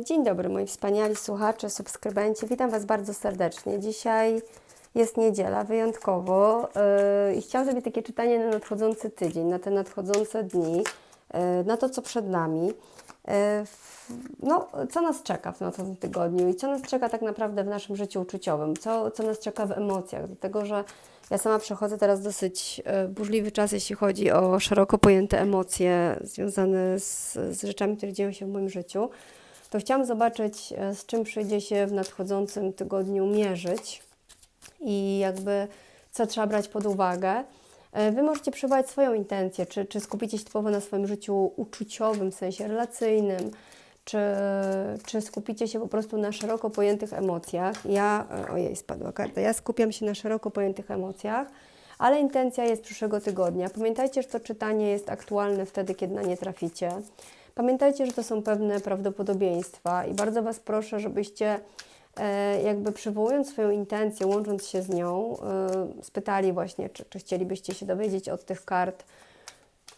Dzień dobry moi wspaniali słuchacze, subskrybenci. Witam Was bardzo serdecznie. Dzisiaj jest niedziela, wyjątkowo e, i chciałam zrobić takie czytanie na nadchodzący tydzień, na te nadchodzące dni, e, na to, co przed nami. W- No, co nas czeka w nadchodzącym tygodniu i co nas czeka tak naprawdę w naszym życiu uczuciowym, co, co nas czeka w emocjach, dlatego że ja sama przechodzę teraz dosyć burzliwy czas, jeśli chodzi o szeroko pojęte emocje związane z, z rzeczami, które dzieją się w moim życiu to chciałam zobaczyć, e, z czym przyjdzie się w nadchodzącym tygodniu mierzyć i jakby co trzeba brać pod uwagę. E, Wy możecie przywołać swoją intencję, czy, czy skupicie się typowo na swoim życiu uczuciowym, w sensie relacyjnym, czy, czy skupicie się po prostu na szeroko pojętych emocjach. Ja, e, ojej, spadła karta, ja skupiam się na szeroko pojętych emocjach, ale intencja jest przyszłego tygodnia. Pamiętajcie, że to czytanie jest aktualne wtedy, kiedy na nie traficie. Pamiętajcie, że to są pewne prawdopodobieństwa i bardzo Was proszę, żebyście e, jakby przywołując swoją intencję, łącząc się z nią, e, spytali właśnie, czy, czy chcielibyście się dowiedzieć od tych kart,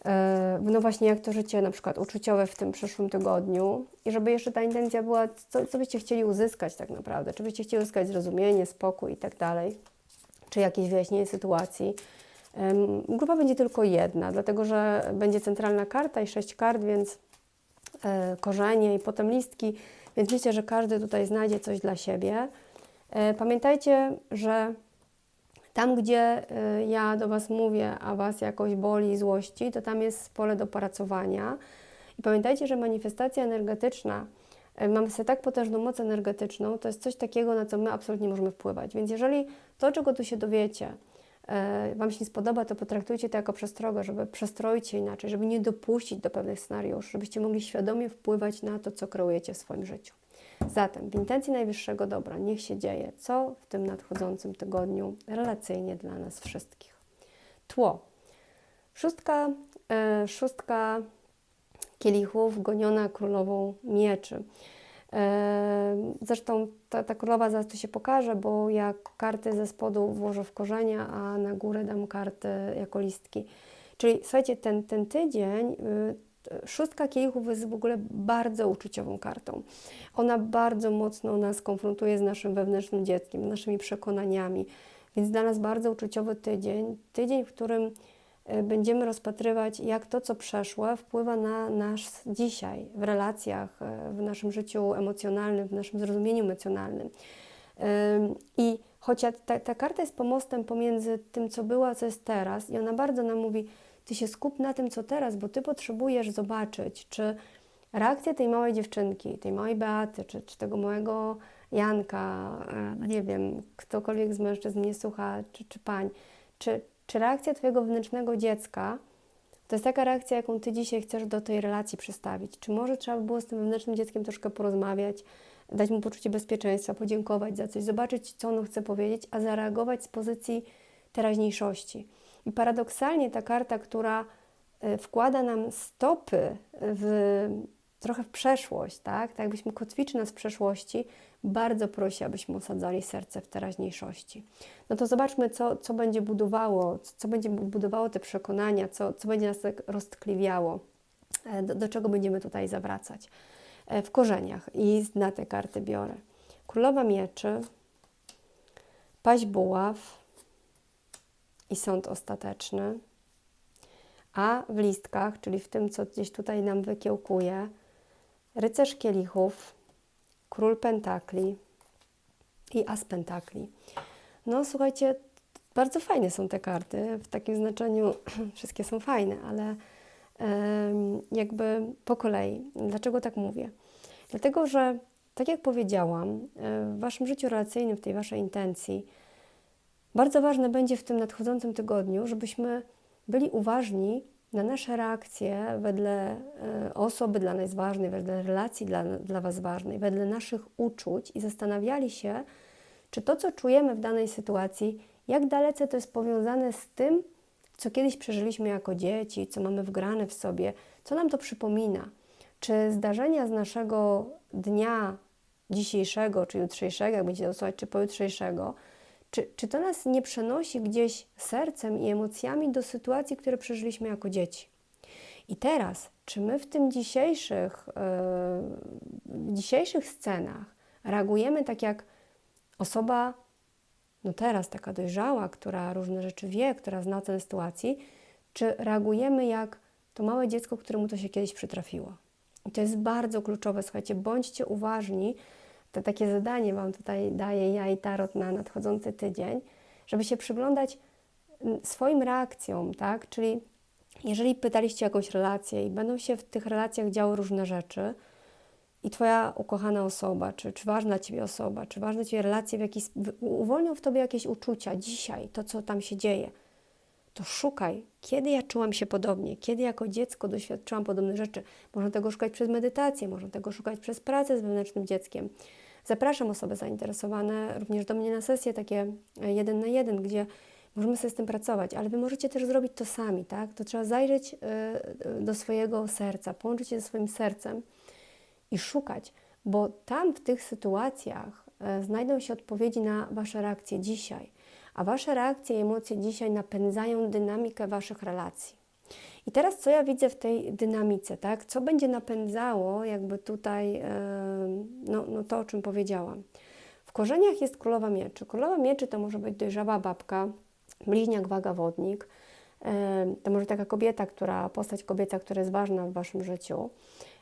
e, no właśnie jak to życie na przykład uczuciowe w tym przyszłym tygodniu i żeby jeszcze ta intencja była, co, co byście chcieli uzyskać tak naprawdę, czy byście chcieli uzyskać zrozumienie, spokój i tak dalej, czy jakieś wyjaśnienie sytuacji. Grupa będzie tylko jedna, dlatego że będzie centralna karta i sześć kart, więc korzenie i potem listki, więc myślę, że każdy tutaj znajdzie coś dla siebie. E, Pamiętajcie, że tam, gdzie e, ja do Was mówię, a Was jakoś boli złości, to tam jest pole do pracowania. I pamiętajcie, że manifestacja energetyczna, e, mamy sobie tak potężną moc energetyczną, to jest coś takiego, na co my absolutnie możemy wpływać. Więc jeżeli to, czego tu się dowiecie, e, Wam się nie spodoba, to potraktujcie to jako przestrogę, żeby przestroić się inaczej, żeby nie dopuścić do pewnych scenariuszy, żebyście mogli świadomie wpływać na to, co kreujecie w swoim życiu. Zatem w intencji najwyższego dobra niech się dzieje, co w tym nadchodzącym tygodniu relacyjnie dla nas wszystkich. Tło. Szóstka, e, szóstka kielichów goniona królową mieczy. Zresztą ta, ta królowa zaraz tu się pokaże, bo ja karty ze spodu włożę w korzenia, a na górę dam karty jako listki. Czyli słuchajcie, ten, ten tydzień, y, szóstka kielichów jest w ogóle bardzo uczuciową kartą. Ona bardzo mocno nas konfrontuje z naszym wewnętrznym dzieckiem, z naszymi przekonaniami. Więc dla nas bardzo uczuciowy tydzień, tydzień, w którym będziemy rozpatrywać, jak to, co przeszłe, wpływa na nasz dzisiaj, w relacjach, e, w naszym życiu emocjonalnym, w naszym zrozumieniu emocjonalnym. Ym, I chociaż ta, ta karta jest pomostem pomiędzy tym, co było, a co jest teraz, i ona bardzo nam mówi, ty się skup na tym, co teraz, bo ty potrzebujesz zobaczyć, czy reakcja tej małej dziewczynki, tej małej Beaty, czy, czy tego małego Janka, e, no nie wiem, ktokolwiek z mężczyzn mnie słucha, czy, czy pań, czy, czy reakcja twojego wewnętrznego dziecka to jest taka reakcja, jaką ty dzisiaj chcesz do tej relacji przystawić. Czy może trzeba by było z tym wewnętrznym dzieckiem troszkę porozmawiać, dać mu poczucie bezpieczeństwa, podziękować za coś, zobaczyć, co ono chce powiedzieć, a zareagować z pozycji teraźniejszości. I paradoksalnie ta karta, która e, wkłada nam stopy w, trochę w przeszłość, tak? tak jakbyśmy kotwiczy nas w przeszłości, bardzo prosi, abyśmy osadzali serce w teraźniejszości. No to zobaczmy, co, co będzie budowało, co będzie budowało te przekonania, co, co będzie nas tak roztkliwiało, e, do, do czego będziemy tutaj zawracać. E, W korzeniach i na te karty biorę. Królowa mieczy, paź buław i sąd ostateczny, a w listkach, czyli w tym, co gdzieś tutaj nam wykiełkuje, rycerz kielichów, król pentakli i as pentakli. No słuchajcie, bardzo fajne są te karty, w takim znaczeniu wszystkie są fajne, ale jakby po kolei. Dlaczego tak mówię? Dlatego, że tak jak powiedziałam, e, w Waszym życiu relacyjnym, w tej Waszej intencji, bardzo ważne będzie w tym nadchodzącym tygodniu, żebyśmy byli uważni na nasze reakcje wedle e, osoby dla nas ważnej, wedle relacji dla, dla Was ważnej, wedle naszych uczuć i zastanawiali się, czy to, co czujemy w danej sytuacji, jak dalece to jest powiązane z tym, co kiedyś przeżyliśmy jako dzieci, co mamy wgrane w sobie, co nam to przypomina. Czy zdarzenia z naszego dnia dzisiejszego, czy jutrzejszego, jak będziecie dosłać, czy pojutrzejszego, czy, czy to nas nie przenosi gdzieś sercem i emocjami do sytuacji, które przeżyliśmy jako dzieci? I teraz, czy my w tym dzisiejszych, e, dzisiejszych scenach reagujemy tak jak osoba, no teraz taka dojrzała, która różne rzeczy wie, która zna tę sytuacji, czy reagujemy jak to małe dziecko, któremu to się kiedyś przytrafiło. I to jest bardzo kluczowe. Słuchajcie, bądźcie uważni. To takie zadanie Wam tutaj daję ja i Tarot na nadchodzący tydzień, żeby się przyglądać mm, swoim reakcjom, tak? Czyli jeżeli pytaliście jakąś relację i będą się w tych relacjach działy różne rzeczy i Twoja ukochana osoba, czy, czy ważna Ciebie osoba, czy ważne Ciebie relacje w jakiś, uwolnią w Tobie jakieś uczucia dzisiaj, to co tam się dzieje, to szukaj, kiedy ja czułam się podobnie, kiedy jako dziecko doświadczyłam podobnych rzeczy. Można tego szukać przez medytację, można tego szukać przez pracę z wewnętrznym dzieckiem. Zapraszam osoby zainteresowane również do mnie na sesje takie e, jeden na jeden, gdzie możemy sobie z tym pracować, ale Wy możecie też zrobić to sami, tak? To trzeba zajrzeć e, e, do swojego serca, połączyć się ze swoim sercem i szukać, bo tam w tych sytuacjach znajdą się odpowiedzi na Wasze reakcje dzisiaj, a Wasze reakcje i emocje dzisiaj napędzają dynamikę Waszych relacji. I teraz co ja widzę w tej dynamice, tak? Co będzie napędzało jakby tutaj no, no to, o czym powiedziałam. W korzeniach jest królowa mieczy. Królowa mieczy to może być dojrzała babka, bliźniak, waga, wodnik. To może taka kobieta, która, postać kobieca, która jest ważna w Waszym życiu.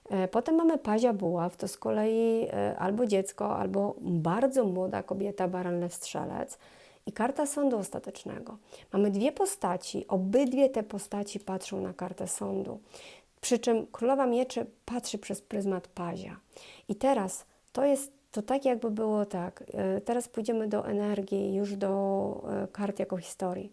E, Potem mamy pazia buław, to z kolei e, albo dziecko, albo bardzo młoda kobieta, baran, lew, strzelec i karta sądu ostatecznego. Mamy dwie postaci, obydwie te postaci patrzą na kartę sądu. Przy czym królowa mieczy patrzy przez pryzmat pazia. I teraz to jest to tak, jakby było tak. e, Teraz pójdziemy do energii, już do e, kart jako historii.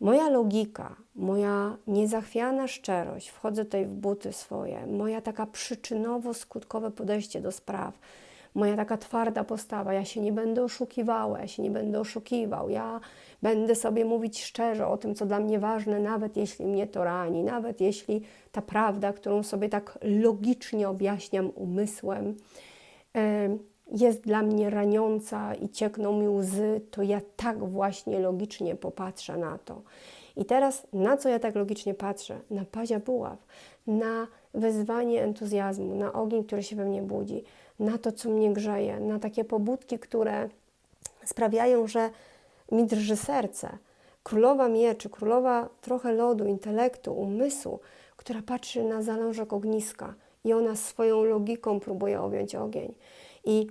Moja logika, moja niezachwiana szczerość, wchodzę tutaj w buty swoje, moja taka przyczynowo-skutkowe podejście do spraw, moja taka twarda postawa, ja się nie będę oszukiwała, ja się nie będę oszukiwał, ja będę sobie mówić szczerze o tym, co dla mnie ważne, nawet jeśli mnie to rani, nawet jeśli ta prawda, którą sobie tak logicznie objaśniam umysłem, em, jest dla mnie raniąca i ciekną mi łzy, to ja tak właśnie logicznie popatrzę na to. I teraz na co ja tak logicznie patrzę? Na pazia buław, na wezwanie entuzjazmu, na ogień, który się we mnie budzi, na to, co mnie grzeje, na takie pobudki, które sprawiają, że mi drży serce. Królowa mieczy, królowa trochę lodu, intelektu, umysłu, która patrzy na zalążek ogniska i ona swoją logiką próbuje objąć ogień. I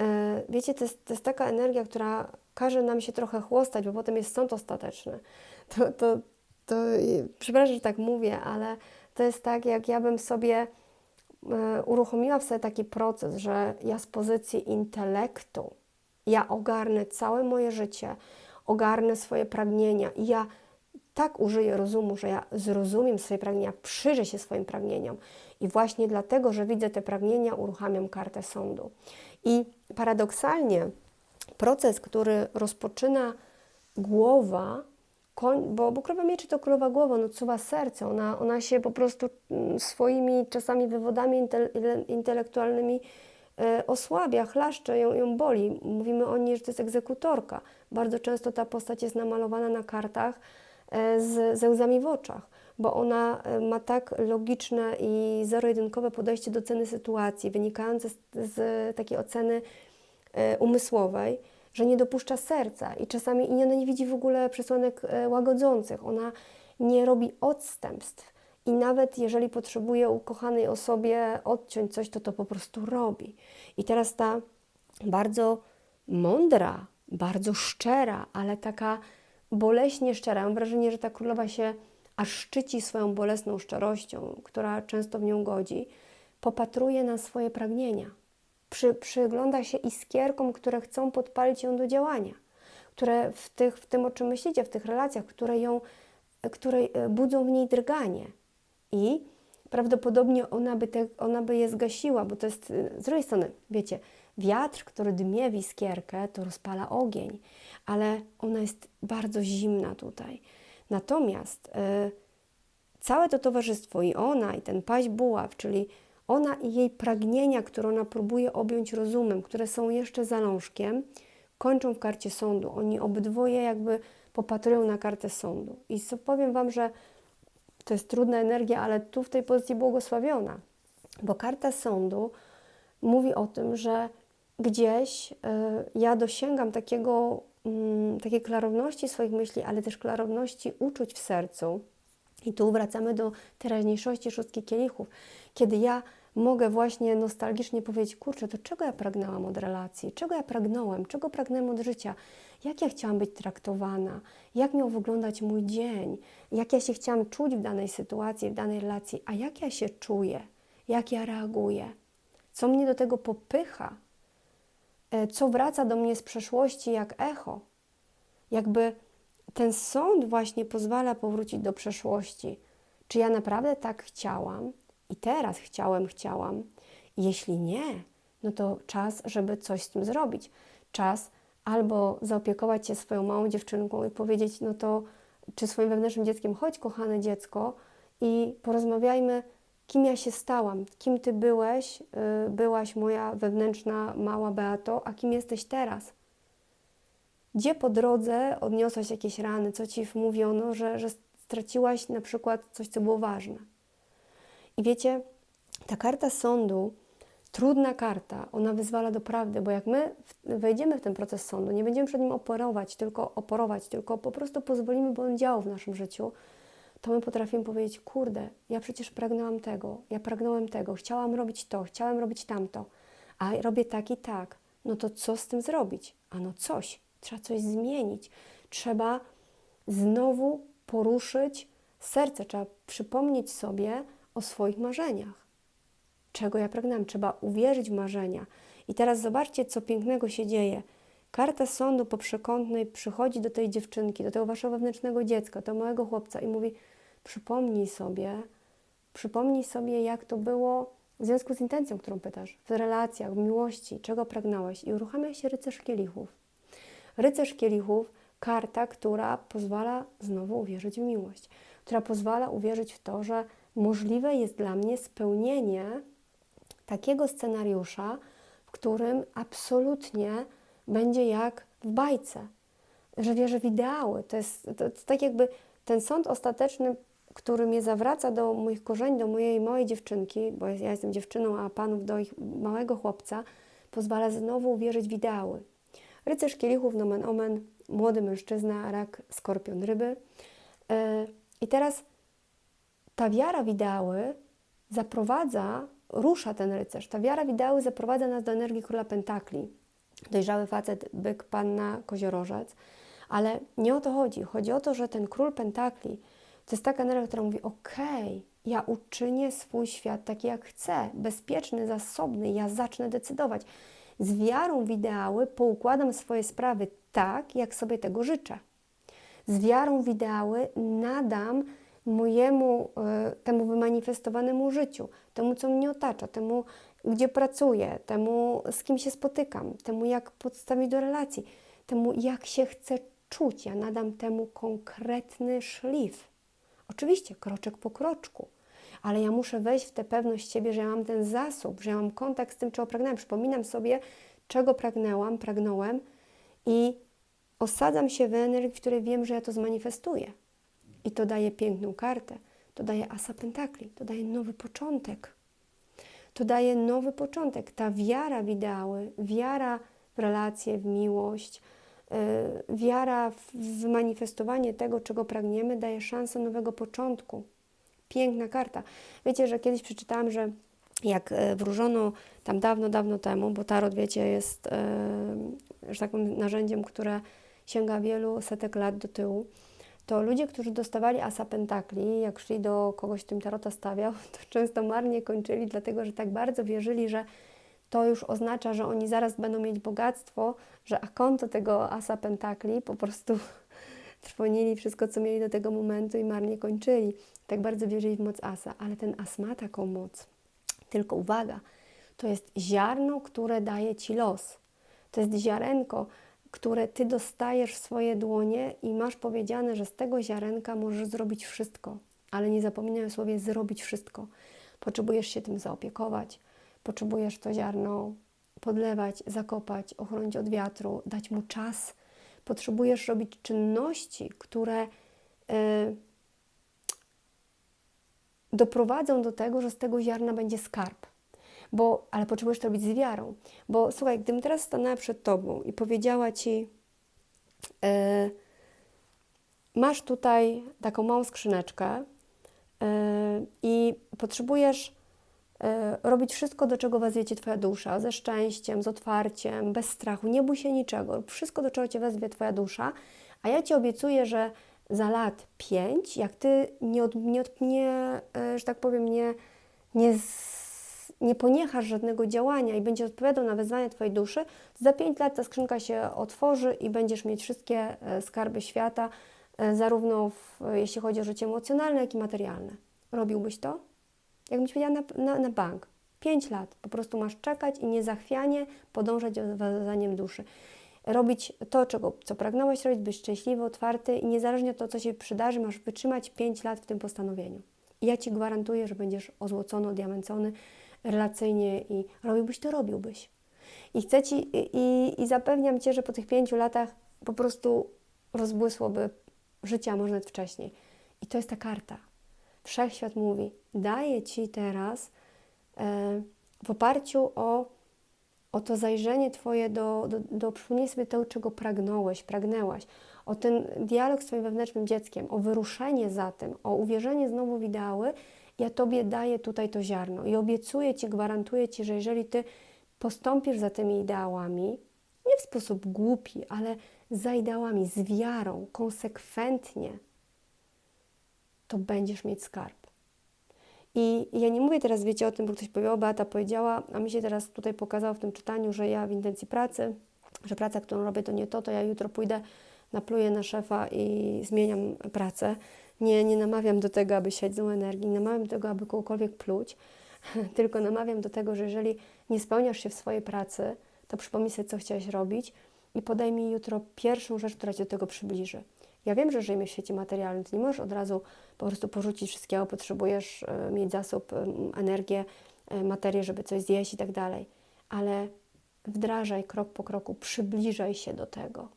e, wiecie, to jest, to jest taka energia, która każe nam się trochę chłostać, bo potem jest sąd ostateczny. To, to, to przepraszam, że tak mówię, ale to jest tak, jak ja bym sobie e, uruchomiła w sobie taki proces, że ja z pozycji intelektu, ja ogarnę całe moje życie, ogarnę swoje pragnienia i ja tak użyję rozumu, że ja zrozumiem swoje pragnienia, przyjrzę się swoim pragnieniom. I właśnie dlatego, że widzę te pragnienia, uruchamiam kartę sądu. I paradoksalnie proces, który rozpoczyna głowa, koń, bo, bo mieczy to królowa głowa, ona odsuwa serce, ona, ona się po prostu mm, swoimi czasami wywodami intel, intelektualnymi e, osłabia, chlaszcze, ją, ją boli. Mówimy o niej, że to jest egzekutorka. Bardzo często ta postać jest namalowana na kartach e, z, ze łzami w oczach, bo ona e, ma tak logiczne i zero-jedynkowe podejście do ceny sytuacji, wynikające z, z takiej oceny e, umysłowej, że nie dopuszcza serca i czasami i ona nie widzi w ogóle przesłanek e, łagodzących. Ona nie robi odstępstw i nawet jeżeli potrzebuje ukochanej osobie odciąć coś, to to po prostu robi. I teraz ta bardzo mądra, bardzo szczera, ale taka boleśnie szczera. Mam wrażenie, że ta królowa się aż szczyci swoją bolesną szczerością, która często w nią godzi, popatruje na swoje pragnienia. Przy, przygląda się iskierkom, które chcą podpalić ją do działania, które w, tych, w tym, o czym myślicie, w tych relacjach, które ją, które e, budzą w niej drganie. I prawdopodobnie ona by, te, ona by je zgasiła, bo to jest e, z drugiej strony, wiecie, wiatr, który dmie w iskierkę, to rozpala ogień, ale ona jest bardzo zimna tutaj. Natomiast y, całe to towarzystwo i ona, i ten paź buław, czyli ona i jej pragnienia, które ona próbuje objąć rozumem, które są jeszcze zalążkiem, kończą w karcie sądu. Oni obydwoje jakby popatrują na kartę sądu. I co powiem Wam, że to jest trudna energia, ale tu w tej pozycji błogosławiona, bo karta sądu mówi o tym, że gdzieś y, ja dosięgam takiego, mm, takiej klarowności swoich myśli, ale też klarowności uczuć w sercu. I tu wracamy do teraźniejszości szóstki kielichów, kiedy ja mogę właśnie nostalgicznie powiedzieć, kurczę, to czego ja pragnęłam od relacji, czego ja pragnąłem, czego pragnęłam od życia, jak ja chciałam być traktowana, jak miał wyglądać mój dzień, jak ja się chciałam czuć w danej sytuacji, w danej relacji, a jak ja się czuję, jak ja reaguję, co mnie do tego popycha, e, co wraca do mnie z przeszłości jak echo. Jakby ten sąd właśnie pozwala powrócić do przeszłości. Czy ja naprawdę tak chciałam i teraz chciałem, chciałam? Jeśli nie, no to czas, żeby coś z tym zrobić. Czas albo zaopiekować się swoją małą dziewczynką i powiedzieć, no to czy swoim wewnętrznym dzieckiem, chodź kochane dziecko i porozmawiajmy, kim ja się stałam, kim ty byłeś, yy, byłaś moja wewnętrzna mała Beato, a kim jesteś teraz. Gdzie po drodze odniosłaś jakieś rany, co ci wmówiono, że, że straciłaś na przykład coś, co było ważne. I wiecie, ta karta sądu, trudna karta, ona wyzwala do prawdy, bo jak my wejdziemy w ten proces sądu, nie będziemy przed nim oporować, tylko oporować, tylko po prostu pozwolimy, by on działał w naszym życiu, to my potrafimy powiedzieć, kurde, ja przecież pragnęłam tego, ja pragnąłem tego, chciałam robić to, chciałam robić tamto, a robię tak i tak. No to co z tym zrobić? Ano coś, trzeba coś zmienić. Trzeba znowu poruszyć serce, trzeba przypomnieć sobie o swoich marzeniach. Czego ja pragnęłam? Trzeba uwierzyć w marzenia. I teraz zobaczcie, co pięknego się dzieje. Karta sądu po przekątnej przychodzi do tej dziewczynki, do tego waszego wewnętrznego dziecka, do małego chłopca i mówi: Przypomnij sobie, przypomnij sobie, jak to było w związku z intencją, którą pytasz, w relacjach, w miłości, czego pragnąłeś. I uruchamia się rycerz kielichów. Rycerz kielichów, karta, która pozwala znowu uwierzyć w miłość, która pozwala uwierzyć w to, że możliwe jest dla mnie spełnienie takiego scenariusza, w którym absolutnie będzie jak w bajce, że wierzę w ideały. To jest, to, jest tak jakby ten sąd ostateczny, który mnie zawraca do moich korzeni, do mojej małej dziewczynki, bo ja jestem dziewczyną, a panów do ich małego chłopca, pozwala znowu uwierzyć w ideały. Rycerz kielichów, nomen omen, młody mężczyzna, rak, skorpion, ryby. Yy, I teraz ta wiara w ideały zaprowadza, rusza ten rycerz. Ta wiara w ideały zaprowadza nas do energii króla pentakli. Dojrzały facet, byk, panna, koziorożec. Ale nie o to chodzi. Chodzi o to, że ten król pentakli to jest taka energia, która mówi: Okej, okay, ja uczynię swój świat taki, jak chcę, bezpieczny, zasobny, ja zacznę decydować. Z wiarą w ideały poukładam swoje sprawy tak, jak sobie tego życzę. Z wiarą w ideały nadam mojemu e, temu wymanifestowanemu życiu, temu, co mnie otacza, temu, gdzie pracuję, temu, z kim się spotykam, temu, jak podstawić do relacji, temu, jak się chcę czuć. Ja nadam temu konkretny szlif. Oczywiście, kroczek po kroczku, ale ja muszę wejść w tę pewność siebie, że ja mam ten zasób, że ja mam kontakt z tym, czego pragnąłem. Przypominam sobie, czego pragnęłam, pragnąłem i osadzam się w energii, w której wiem, że ja to zmanifestuję. I to daje piękną kartę, to daje asa pentakli, to daje nowy początek. To daje nowy początek. Ta wiara w ideały, wiara w relacje, w miłość, yy, wiara w manifestowanie tego, czego pragniemy, daje szansę nowego początku. Piękna karta. Wiecie, że kiedyś przeczytałam, że jak e, wróżono tam dawno, dawno temu, bo tarot, wiecie, jest, yy, że tak narzędziem, które sięga wielu setek lat do tyłu, to ludzie, którzy dostawali asa pentakli, jak szli do kogoś, im tarota stawiał, to często marnie kończyli, dlatego że tak bardzo wierzyli, że to już oznacza, że oni zaraz będą mieć bogactwo, że a konto tego asa pentakli po prostu trwonili wszystko, co mieli do tego momentu i marnie kończyli. Tak bardzo wierzyli w moc asa, ale ten as ma taką moc. Tylko uwaga, to jest ziarno, które daje Ci los. To jest ziarenko, które Ty dostajesz w swoje dłonie i masz powiedziane, że z tego ziarenka możesz zrobić wszystko. Ale nie zapominaj o słowie zrobić wszystko. Potrzebujesz się tym zaopiekować, potrzebujesz to ziarno podlewać, zakopać, ochronić od wiatru, dać mu czas. Potrzebujesz robić czynności, które yy, doprowadzą do tego, że z tego ziarna będzie skarb. Bo, ale potrzebujesz to robić z wiarą. Bo słuchaj, gdybym teraz stanęła przed Tobą i powiedziała Ci, e, masz tutaj taką małą skrzyneczkę e, i potrzebujesz robić wszystko, do czego wezwie Twoja dusza, ze szczęściem, z otwarciem, bez strachu, nie bój się niczego, wszystko, do czego Cię wezwie Twoja dusza, a ja Ci obiecuję, że za lat pięć, jak Ty nie, od, nie, od, nie e, że tak powiem, nie, nie, nie poniechasz żadnego działania i będziesz odpowiadał na wezwania Twojej duszy, za pięć lat ta skrzynka się otworzy i będziesz mieć wszystkie e, skarby świata, e, zarówno w, jeśli chodzi o życie emocjonalne, jak i materialne. Robiłbyś to? Jakbym Ci powiedziała na, na, na bank. Pięć lat. Po prostu masz czekać i niezachwianie podążać za wezwaniem duszy. Robić to, czego, co pragnąłeś robić, być szczęśliwy, otwarty i niezależnie od tego, co się przydarzy, masz wytrzymać pięć lat w tym postanowieniu. I ja Ci gwarantuję, że będziesz ozłocony, odiamencony relacyjnie i robiłbyś to, robiłbyś. I chcę Ci, i, i, zapewniam Cię, że po tych pięciu latach po prostu rozbłysłoby życie, a może nawet wcześniej. I to jest ta karta. Wszechświat mówi, daję Ci teraz e, w oparciu o, o to zajrzenie Twoje do, do, do przypomnienia sobie tego, czego pragnąłeś, pragnęłaś, o ten dialog z Twoim wewnętrznym dzieckiem, o wyruszenie za tym, o uwierzenie znowu w ideały, ja Tobie daję tutaj to ziarno i obiecuję Ci, gwarantuję Ci, że jeżeli Ty postąpisz za tymi ideałami, nie w sposób głupi, ale za ideałami, z wiarą, konsekwentnie, to będziesz mieć skarb. I ja nie mówię teraz, wiecie o tym, bo ktoś powiedział, Beata powiedziała, a mi się teraz tutaj pokazało w tym czytaniu, że ja w intencji pracy, że praca, którą robię, to nie to, to ja jutro pójdę, napluję na szefa i zmieniam pracę. Nie, nie namawiam do tego, aby siać złą energii, nie namawiam do tego, aby kogokolwiek pluć, tylko namawiam do tego, że jeżeli nie spełniasz się w swojej pracy, to przypomnij sobie, co chciałeś robić i podaj mi jutro pierwszą rzecz, która Cię do tego przybliży. Ja wiem, że żyjemy w świecie materialnym, Ty nie możesz od razu po prostu porzucić wszystkiego, potrzebujesz y, mieć zasób, y, energię, y, materię, żeby coś zjeść i tak dalej, ale wdrażaj krok po kroku, przybliżaj się do tego,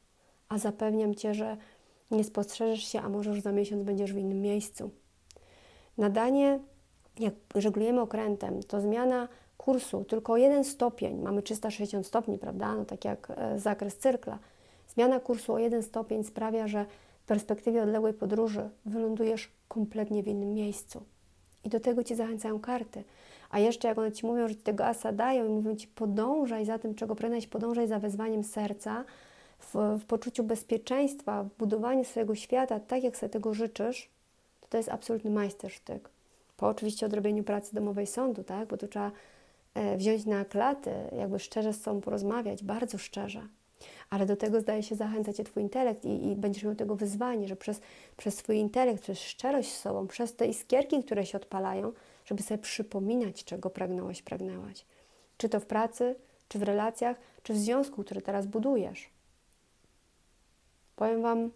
a zapewniam Cię, że nie spostrzeżesz się, a może już za miesiąc będziesz w innym miejscu. Nadanie, jak żeglujemy okrętem, to zmiana kursu tylko jeden stopień, mamy 360 stopni, prawda, no tak jak e, zakres cyrkla. Zmiana kursu o jeden stopień sprawia, że perspektywie odległej podróży wylądujesz kompletnie w innym miejscu. I do tego Cię zachęcają karty. A jeszcze jak one Ci mówią, że Ci tego asa dają i mówią Ci podążaj za tym, czego pragnąłeś, podążaj za wezwaniem serca, w, w poczuciu bezpieczeństwa, w budowaniu swojego świata tak, jak sobie tego życzysz, to to jest absolutny majstersztyk. Po oczywiście odrobieniu pracy domowej sądu, tak? bo tu trzeba e, wziąć na klaty, jakby szczerze z sobą porozmawiać, bardzo szczerze. Ale do tego zdaje się zachęcać Cię Twój intelekt i, i będziesz miał tego wyzwanie, że przez, przez Twój intelekt, przez szczerość z sobą, przez te iskierki, które się odpalają, żeby sobie przypominać, czego pragnąłeś, pragnęłaś. Czy to w pracy, czy w relacjach, czy w związku, który teraz budujesz. Powiem Wam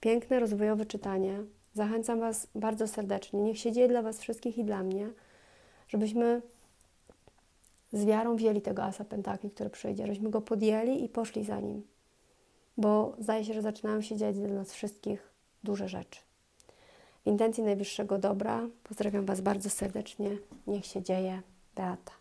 piękne, rozwojowe czytanie. Zachęcam Was bardzo serdecznie. Niech się dzieje dla Was wszystkich i dla mnie, żebyśmy z wiarą wzięli tego asa pentakli, który przyjdzie, żebyśmy go podjęli i poszli za nim. Bo zdaje się, że zaczynają się dziać dla nas wszystkich duże rzeczy. W intencji najwyższego dobra pozdrawiam Was bardzo serdecznie. Niech się dzieje. Beata.